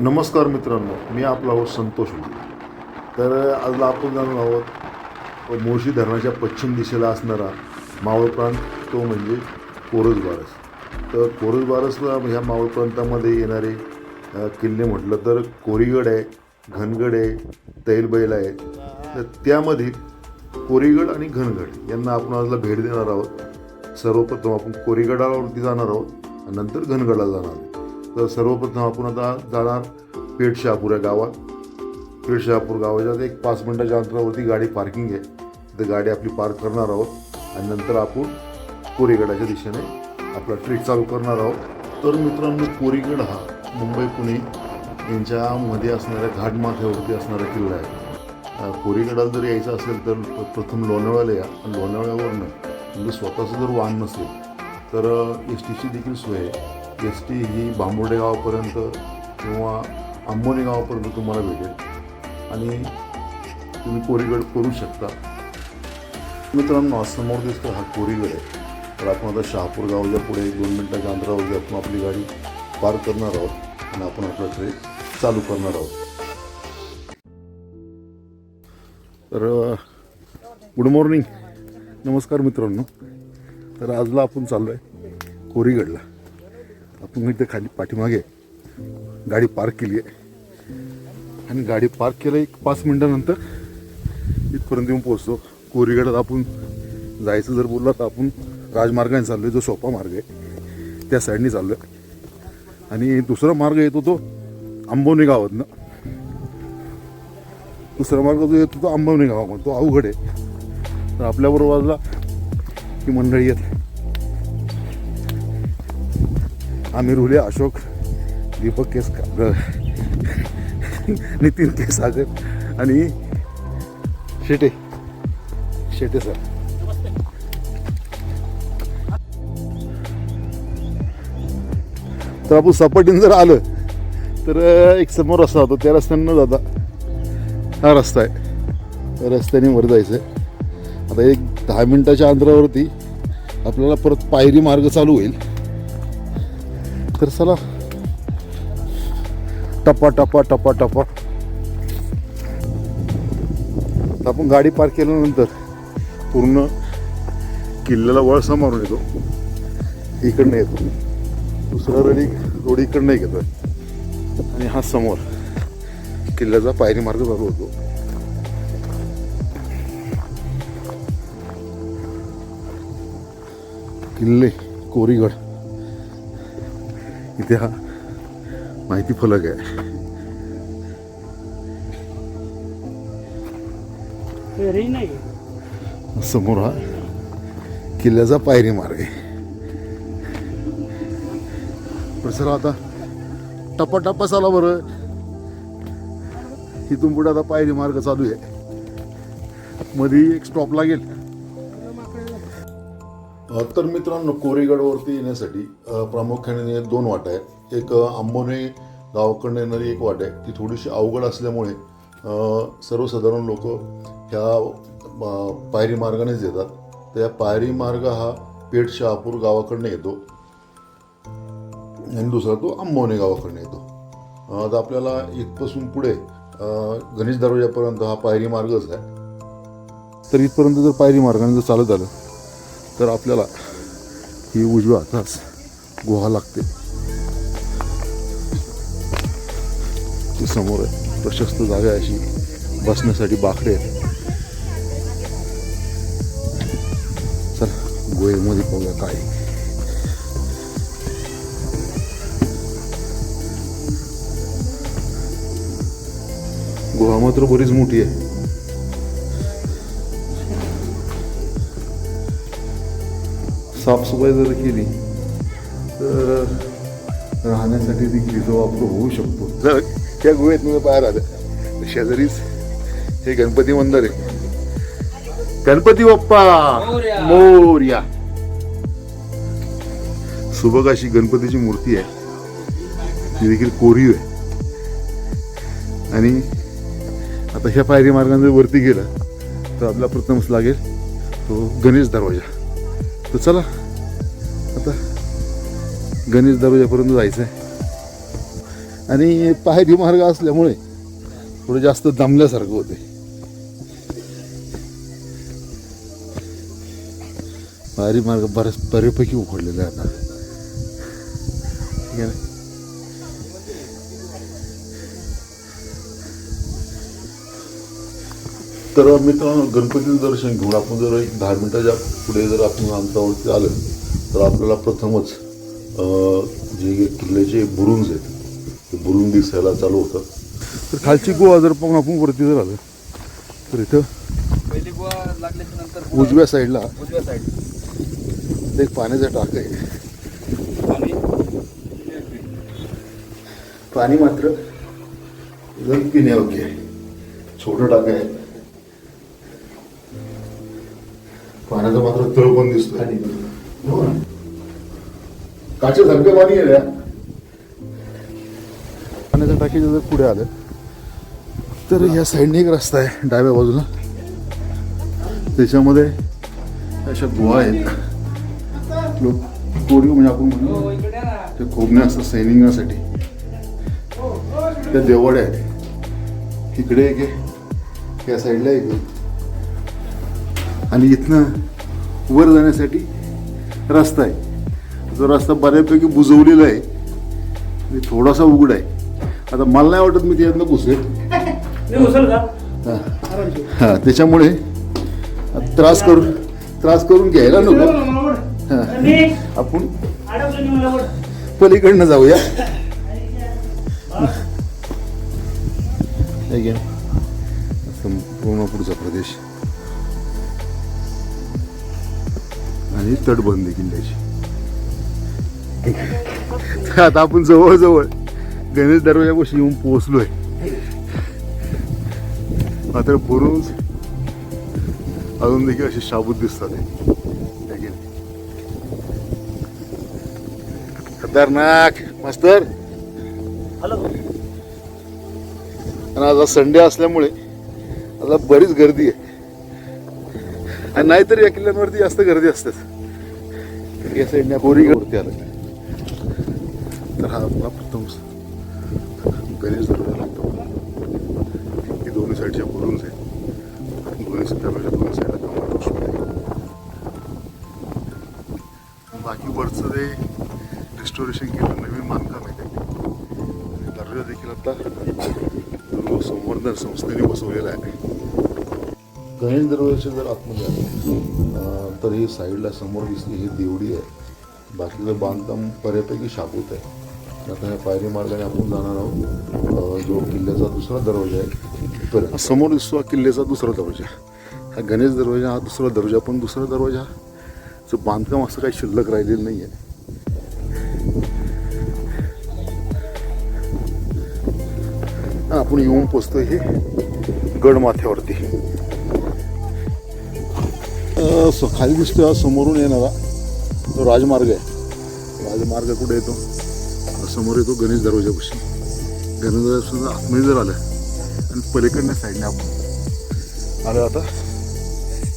नमस्कार मित्रांनो मी आपला आहोत संतोष तर आज आपण जाणार आहोत मोशी धरणाच्या पश्चिम दिशेला असणारा मावळ प्रांत तो म्हणजे कोरजबारस तर कोरजबारसला ह्या मावळ प्रांतामध्ये येणारे किल्ले म्हटलं तर कोरीगड आहे घनगड आहे तैलबैल आहे. तर त्यामध्ये कोरीगड आणि घनगड यांना आपण आजला भेट देणार आहोत. सर्वप्रथम आपण कोरीगडावरती जाणार आहोत नंतर घनगडला जाणार आहोत. तर सर्वप्रथम आपण आता जाणार पेठ शहापूर या गावात. पेठ शहापूर गावाच्या एक पाच मिनटाच्या अंतरावरती गाडी पार्किंग आहे. तिथे गाडी आपली पार्क करणार आहोत. आणि नंतर आपण कोरीगडाच्या दिशेने आपला ट्रिप चालू करणार आहोत. तर मित्रांनो कोरीगड हा मुंबई पुणे यांच्यामध्ये असणाऱ्या घाटमाथ्यावरती असणारा किल्ला आहे. कोरीगडाला जर यायचं असेल तर प्रथम लोणावळ्याला या. आणि लोणावळ्यावरनं म्हणजे स्वतःचं जर वाहन नसेल तर एस टीची देखील सोय आहे. एस टी ही बांबुर्डे गावापर्यंत किंवा आंबोनी गावापर्यंत तुम्हाला भेटेल. आणि तुम्ही कोरीगड करू शकता. मित्रांनो समोर दिसतो हा कोरीगड आहे. तर आपण आता शहापूर गावच्या पुढे एक दोन मिनटाच्या अंतरावरती आपण आपली गाडी पार्क करणार आहोत आणि आपण आपला ट्रेन चालू करणार आहोत. तर गुड मॉर्निंग नमस्कार मित्रांनो. तर आजला आपण चाललो आहे कोरीगडला. आपण इथे खाली पाठीमागे गाडी पार्क केली आहे. आणि गाडी पार्क केलं एक पाच मिनटानंतर इथपर्यंत येऊन पोहोचतो. कोरीगडात आपण जायचं जर बोलला तर आपण राजमार्गाने चाललो आहे जो सोपा मार्ग आहे. त्या साईडने चाललो आहे आणि दुसरा मार्ग येतो तो आंबवणे गावातनं. दुसरा मार्ग जो येतो तो आंबवणे गावामध्ये तो अवघड आहे. तर आपल्याबरोबरला ही मंडळी येते आमिर हुले अशोक दीपक केस नितीन केसागर आणि शेटे. शेटे सर. तर आपण सपाटीन जर आलं तर एक समोर रस्ता होता. त्या रस्त्यानं न जाता हा रस्ता आहे. रस्त्याने वर जायचं आहे आता एक दहा मिनटाच्या अंतरावरती आपल्याला परत पायरी मार्ग चालू होईल. तर चला टप्पा टप्पा टप्पा टप्पा आपण गाडी पार्क केल्यानंतर पूर्ण किल्ल्याला वळसा मारून येतो इकडनं येतो दुसरा रडी रोड इकडनं घेतोय आणि हा समोर किल्ल्याचा पायरी मार्ग चालू होतो किल्ले कोरीगड इथे हा माहिती फलक आहे. समोर हा किल्ल्याचा पायरी मार्ग आहे. पण चला आता टप्पा टप्पा चाला बरं. इथून पुढे आता पायरी मार्ग चालू आहे. मध्ये एक स्टॉप लागेल. तर मित्रांनो कोरेगडवरती येण्यासाठी प्रामुख्याने दोन वाटा आहेत. एक आंबोने गावाकडनं येणारी एक वाट आहे. ती थोडीशी अवघड असल्यामुळे सर्वसाधारण लोक ह्या पायरी मार्गानेच येतात. तर या पायरी मार्ग हा पेठ शहापूर गावाकडनं येतो. आणि दुसरा तो आंबोने गावाकडनं येतो. आता आपल्याला इथपासून पुढे गणेश दरवाजापर्यंत हा पायरी मार्गच आहे. तर इथपर्यंत जर पायरी मार्गाने जर चालत आलं तर आपल्याला ही उजव्या हातास गुहा लागते. ती समोर आहे. प्रशस्त जागा अशी. बसण्यासाठी बाकडे आहेत. चला गुहेमध्ये पाहूया काय आहे. गुहा मात्र बरीच मोठी आहे. साफसफाई जर केली तर राहण्यासाठी देखील वापर होऊ शकतो. जर त्या गुहेत मी बाहेर आलं शेजारीच हे गणपती मंदिर आहे. गणपती बाप्पा! मोरया. मोर्या! सुबक अशी गणपतीची मूर्ती आहे. ती देखील कोरीव आहे. आणि आता ह्या पायरी मार्गाने जर वरती गेला तर आपला प्रथमच लागेल तो गणेश दरवाजा. तर चला. आता गणेश दरवाजापर्यंत जायचं आहे आणि पायरी मार्ग असल्यामुळे थोडं जास्त दमल्यासारखं होते. पायरी मार्ग बऱ्याच बऱ्यापैकी उघडलेला आहे आता. ठीक आहे तर मित्रांनो गणपतीचं दर्शन घेऊन आपण जर एक दहा मिनिटाच्या पुढे जर आपण अंतरावरती आलं तर आपल्याला प्रथमच जे किल्ल्याचे बुरुंज आहेत ते बुरुंज दिसायला चालू होतं तर खालची गोवा जर पाहून आपण वरती जर आलं तर इथं उजव्या साईडला उजव्या साईड. एक पाण्याचा टाक आहे. पाणी? मात्र पिण्यायोग्य आहे. छोटं टाक आहे. पाण्याचा मात्र तळ पण दिसतोय हो? काचेसारखं पाणी आहे रे. पाण्याच्या टाकीच्या जर पुढे आलं तर या साईडने एक रस्ता आहे डाव्या बाजूला त्याच्यामध्ये अशा गुहा आहेत लोक कोरीव म्हणजे आपण म्हणू इकडे या ना. ते खोबणे असतात सैनिकांसाठी त्या देवाड्या आहेत इकडे एक आहे या साईडला एक आहे आणि इथनं वर जाण्यासाठी रस्ता आहे जो रस्ता बऱ्यापैकी बुजवलेला आहे आणि थोडासा उघड आहे आता मला नाही वाटत मी त्यातनं घुसेल हा. हा त्याच्यामुळे त्रास करून त्रास करून घ्यायला नको. हा. आपण. पलीकडनं जाऊया. संपूर्ण पुढचा प्रदेश आणि तटबंदी किल्ल्याची. तर आता आपण जवळजवळ गणेश दरवाजापाशी येऊन पोहोचलोय. मात्र बुरुज अजून देखील असे शाबूत दिसतात. खतरनाक. मास्तर. हॅलो. आणि आज संडे असल्यामुळे आता बरीच गर्दी आहे. आणि नाहीतर या किल्ल्यांवरती जास्त गर्दी असतेच या साईडने वरती आलं तर हा आपला प्रथम गणेश दरवाजा लागतो ही दोन्ही साईडच्या बुरुंज आहेत. दोन्ही दरवाजा दोन्ही साईडला बाकी वरचं जे रिस्टोरेशन केलं नवीन बांधकाम आहे ते. दर्जा देखील आता दुर्ग संवर्धन संस्थेने बसवलेला आहे. गणेश दरवाजाच्या जर आतमध्ये आलं तर ही साईडला समोर दिसली ही देवडी आहे. बाकीचं बांधकाम बऱ्यापैकी शाबूत आहे. आता ह्या पायरी मार्गाने आपण जाणार आहोत. जो किल्ल्याचा दुसरा दरवाजा आहे तर समोर दिसतो हा किल्ल्याचा दुसरा दरवाजा. हा गणेश दरवाजा हा दुसरा दरवाजा पण दुसरा दरवाजा. जो बांधकाम असं काही शिल्लक राहिलेलं नाही आहे आपण येऊन पोचतो हे गडमाथ्यावरती अं, स- खाली दिसतोय हा समोरून येणारा तो राजमार्ग आहे. राजमार्ग कुठे येतो हा समोर येतो गणेश दरवाजापाशी गणेश दरवाजापासून आतमध्ये जर आलं आणि पलीकडल्या साईडने आपण आलं आता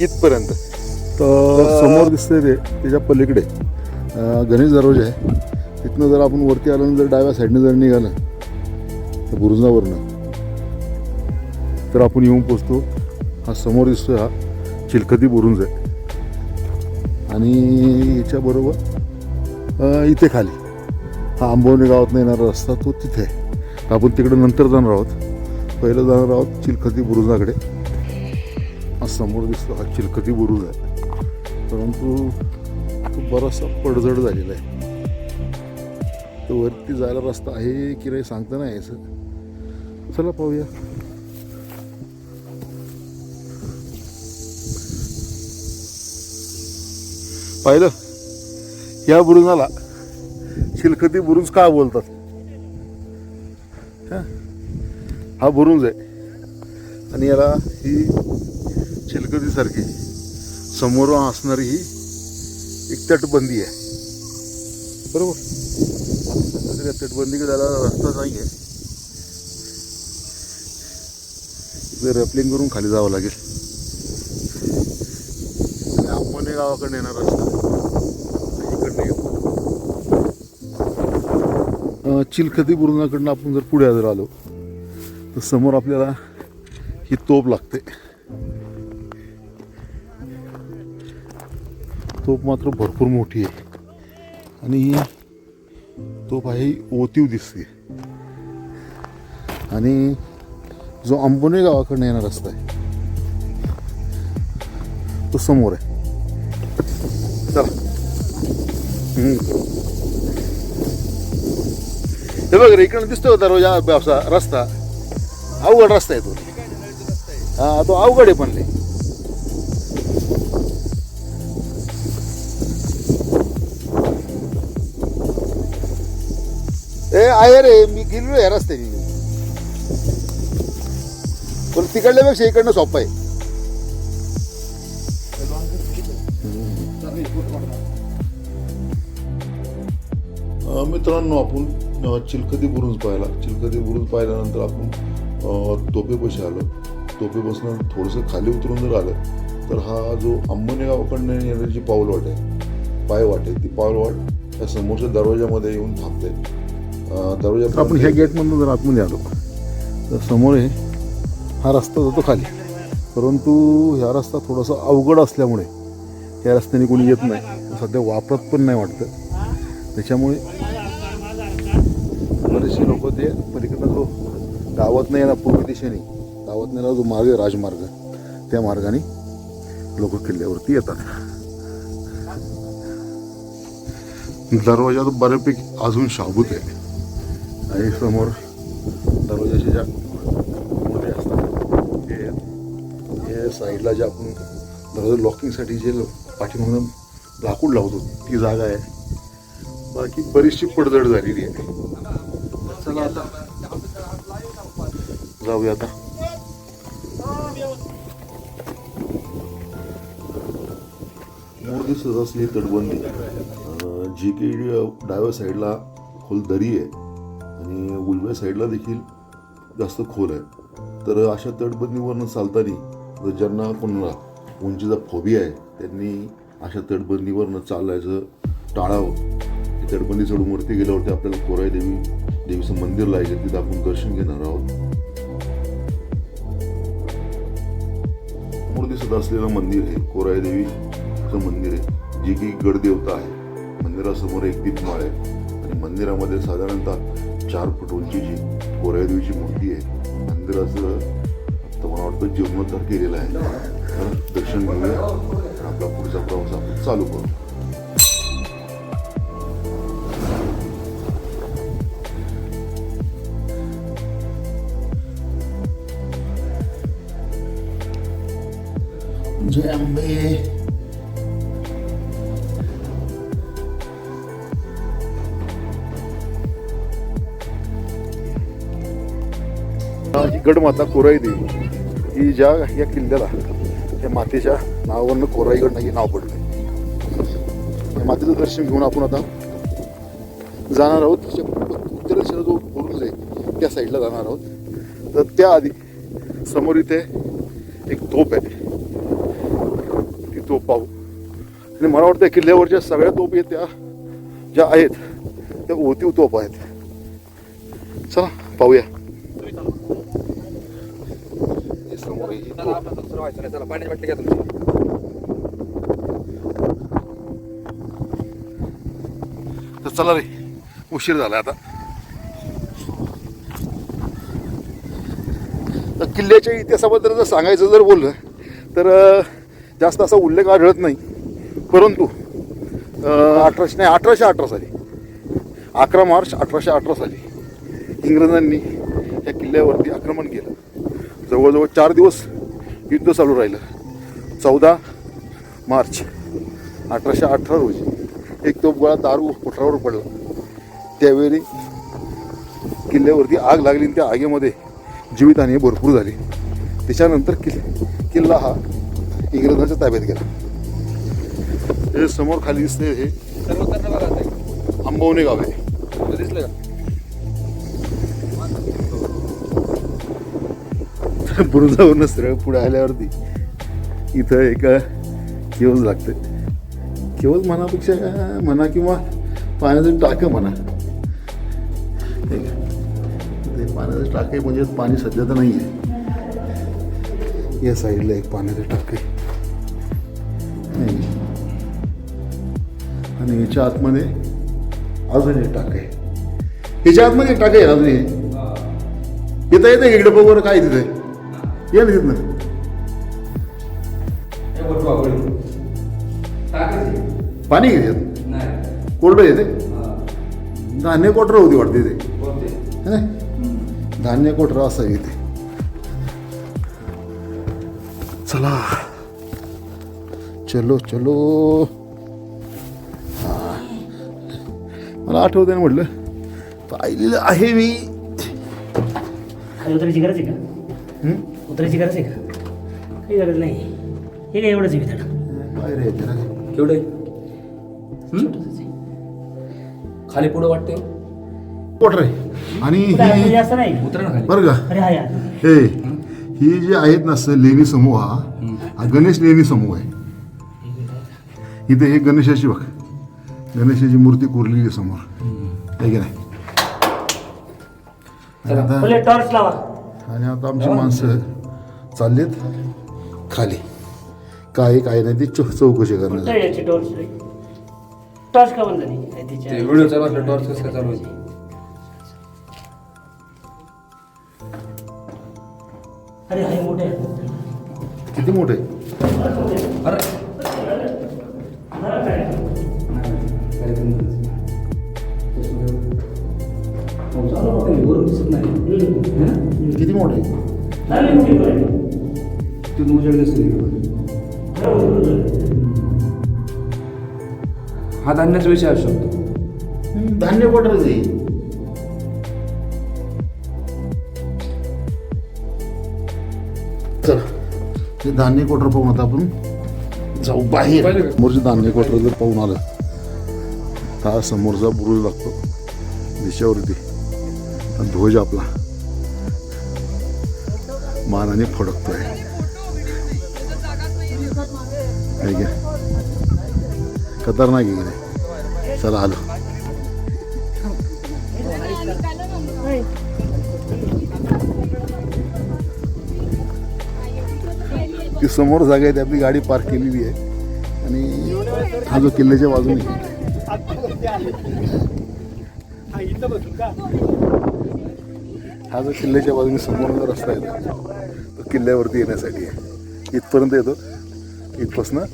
इथपर्यंत. तर समोर दिसतंय ते त्याच्या पलीकडे. गणेश दरवाजा आहे. तिथनं जर आपण वरती आलं जर डाव्या साईडने जर निघालं त्या बुरुजावरनं. तर आपण येऊन पोचतो. हा समोर दिसतोय हा चिलखती बुरुंज आहे. आणि याच्याबरोबर इथे खाली. हा आंबवणे गावातून येणारा रस्ता तो तिथे आहे. आपण तिकडे नंतर जाणार आहोत. पहिलं जाणार आहोत चिलखती बुरुजाकडे. हा समोर दिसतो हा चिलखती बुरुज आहे. परंतु तो बराचसा पडझड झालेला आहे. तर वरती जायला रस्ता आहे की नाही सांगता नाही यायचं. चला पाहूया. पाहिलं? या बुरुजाला शिलखती बुरुज का बोलतात? हा? हा बुरुज आहे. आणि याला ही चिलकतीसारखी समोर असणारी ही एक तटबंदी आहे. बरोबर? तर या तटबंदीकडे रस्ता नाही आहे इकडे करून खाली जावं लागेल आणि गावाकडनं येणार रस्ता चिलखती बुरुंगाकडनं आपण जर पुढे जर आलो तर समोर आपल्याला ही तोप लागते. तोप मात्र भरपूर मोठी आहे. आणि ही तोप आहे ही ओतीव दिसते. आणि जो आंबोने गावाकडनं येणार रस्ता आहे तो समोर आहे. चला. हे बघ रे इकडे दिसतो होता रोज असा रस्ता. अवघड रस्ता आहे तो. हा तो अवघड आहे पण लय. ए आहे रे मी गेलो या रस्त्याने. पण तिकडल्यापेक्षा इकडनं सोपं आहे. मित्रांनो आपण चिलखती बुरुज पाहिला. चिलखती बुरुज पाहिल्यानंतर आपण तोपेपाशी आलो. तोपेपासून थोडंसं खाली उतरून जर आलं तर हा जो अंबोने गावाकडनं येणारी जी पाऊलवाट आहे पायवाट आहे ती पाऊलवाट या समोरच्या दरवाजामध्ये येऊन थांबते. दरवाजा आपण ह्या गेटमधून जर आतमध्ये आलो तर समोर हा रस्ता जातो खाली. परंतु ह्या रस्ता थोडासा अवघड असल्यामुळे या रस्त्याने कोणी येत नाही. सध्या वापरत पण नाही वाटतं. त्याच्यामुळे बरेचसे लोक ते पलीकडनं जो गावात नाही येणार पूर्व दिशेने गावात नेला जो मार्ग आहे राजमार्ग त्या मार्गाने लोक किल्ल्यावरती येतात. दरवाजा तो बऱ्यापैकी अजून शाबूत आहे. आणि समोर दरवाजाचे ज्या मोठे असतात ते हे साईडला जे आपण दरवाजा लॉकिंगसाठी जे पाठीमागून लाकूड लावतो. ती जागा आहे. बाकी बरीचशी पडझड झालेली आहे. चला आता. जाऊया आता. मूळ दिसत असली तटबंदी. जी के डाव्या साईडला खोल दरी आहे. आणि उजव्या साईडला देखील जास्त खोल आहे. तर अशा तटबंदीवरनं चालताना जर ज्यांना कोणाला उंचीचा फोबिया आहे त्यांनी अशा तटबंदीवरनं चालायचं टाळावं. ती तटबंदी चढून वरती गेल्यावरती आपल्याला कोराई देवी देवीचं मंदिर लागेल तिथं आपण दर्शन घेणार आहोत. समोर दिसत असलेलं मंदिर हे कोराई देवीचं मंदिर आहे. जी की गडदेवता आहे. मंदिरासमोर एक दीपमाळ आहे. आणि मंदिरामध्ये साधारणतः चार फूट उंची जी कोराई देवीची मूर्ती आहे मंदिराचं तर मला वाटतं जीर्णोद्धार केलेला आहे. तर दर्शन घेऊया आपला पुढचा प्रवास आपण चालू करू जय अंबे गडमाता कोराई देवी ही ज्या या किल्ल्याला त्या मातेच्या नावावरनं कोराईगड हे नाव पडलंय. या मातेचं दर्शन घेऊन आपण आता जाणार आहोत. तिच्या उत्तर जो बुरुज आहे त्या साईडला जाणार आहोत. तर त्याआधी समोर इथे एक तोप आहे. ती तोप पाहू. आणि मला वाटतं किल्ल्यावरच्या सगळ्या तोप आहेत त्या ज्या आहेत त्या ओतीव तोप आहेत. चला पाहूया. चला दुसरं व्हायचं नाही चला पाण्याची बाटली घ्या तुमची तर चला रे उशीर झाला आता. तर किल्ल्याच्या इतिहासाबद्दल जर सांगायचं जर बोललं तर जास्त असा उल्लेख आढळत नाही. परंतु अठराशे नाही अठराशे अठरा साली अकरा मार्च अठराशे अठरा साली इंग्रजांनी या किल्ल्यावरती आक्रमण केलं. जवळजवळ चार दिवस युद्ध चालू राहिलं. चौदा मार्च अठराशे अठरा रोजी एक तोप गोळा दारू कोठारावर पडला. त्यावेळी किल्ल्यावरती आग लागली आणि त्या आगीमध्ये जीवितहानी भरपूर झाली. त्याच्यानंतर किल् किल्ला हा इंग्रजांच्या ताब्यात गेला. हे समोर खाली दिसते हे ते. आंबवणे गाव आहे. दिसलं का? बुरुजावरून सरळ पुढे आल्यावरती इथं एक केवज लागते केवज म्हणापेक्षा म्हणा किंवा पाण्याचं टाकं म्हणा. ते पाण्याचं टाके म्हणजे पाणी सध्या तर नाही आहे या साईडला एक पाण्याचं टाके नाही. आणि याच्या आतमध्ये अजून एक टाक आहे. याच्या आतमध्ये एक टाक आहे अजून येता येतं इकडे? बघ काय तिथे. ये ना. तिथनं. पाणी घेते नाही. कोरडं येते. धान्य कोटर होती वाटते ते. है ना धान्य कोटर असं येते चला. चलो चलो. हा. मला आठवते ना म्हटलं. पाहिलेलं आहे मी. गरज आहे का? हं? उतरायची गरज आहे का? काही गरज नाही. हे काय एवढंच आहे विधान? बाहेर येते ना. केवढं आहे? हं? खाली पुढं वाटते आहे. आणि ही जास्त नाही. उतरा ना खाली. बरं का? अरे हा हे ही जी आहेत ना स- लेणी समूह हा हा गणेश लेणी समूह आहे. इथे हे गणेशाची बघ गणेशाची मूर्ती कोरलेली आहे समोर. आहे की नाही? आणि आता पहिले टॉर्च लावा. आणि आता आमची माणसं चाललीत खाली काय काय नाही ती चौ- चौकशी याची टॉर्च टॉर्च का बंद झाली काय ते तिच्या व्हिडिओ चालू असला टॉर्च कसं काय चालू आहे? अरे हाय मोठे आहे. किती मोठे अरे. किती मोठे. तू तुझ्याकडे दिसते हा धान्याचा विषय असू शकतो. धान्य कोटरच आहे चला ते धान्य कोटर पाहून आता आपण? जाऊ बाहेर? समोरचे धान्य कोटर जर पाहून आलं हा समोरचा बुरुज लागतो. दिशेवरती ध्वज आपला. मानाने फडकतोय. आहे की खतरनाक आहे की नाही चला आलो ती समोर जागा आहे ती आपली गाडी पार्क केलेली आहे आणि हा जो किल्ल्याच्या बाजूने हा जो किल्ल्याच्या बाजूने समोर जो रस्ता आहे ना, तो किल्ल्यावरती येण्यासाठी आहे इथपर्यंत येतो इथपासनं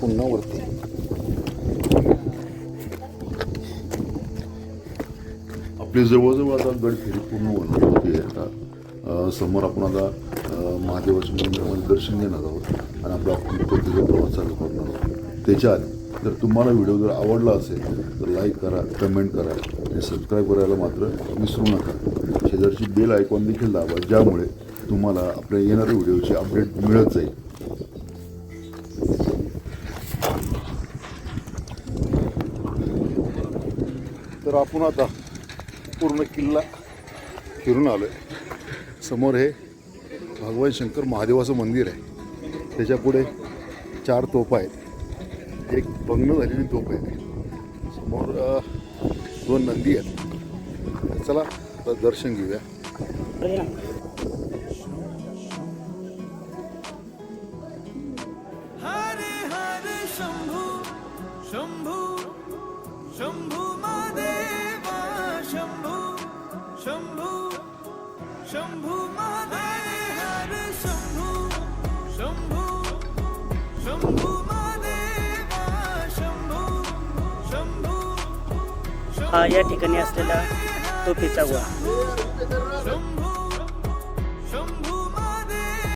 पुन्हा वरती आपली जवळजवळ आता गड फेरी पूर्ण होणार होती आता समोर आपण आता अ, महादेवाच्या मंदिरामध्ये दर्शन घेणार आहोत आणि आपला पद्धतीचा प्रवास चालू करणार आहोत त्याच्या आधी जर तुम्हाला व्हिडिओ जर आवडला असेल तर लाईक करा कमेंट करा आणि सबस्क्राईब करायला मात्र विसरू नका. शेजारची बेल आयकॉन देखील दाबा ज्यामुळे तुम्हाला आपल्या येणाऱ्या व्हिडिओची अपडेट मिळत जाईल. तर आपण आता पूर्ण किल्ला फिरून आलो आहे समोर हे भगवान शंकर महादेवाचं मंदिर आहे. त्याच्यापुढे चार तोफा आहेत. एक भग्न झालेली तोप आहे समोर दोन नंदी आहेत. चला आता दर्शन घेऊया. हा या ठिकाणी असलेला तोफीचा गोळा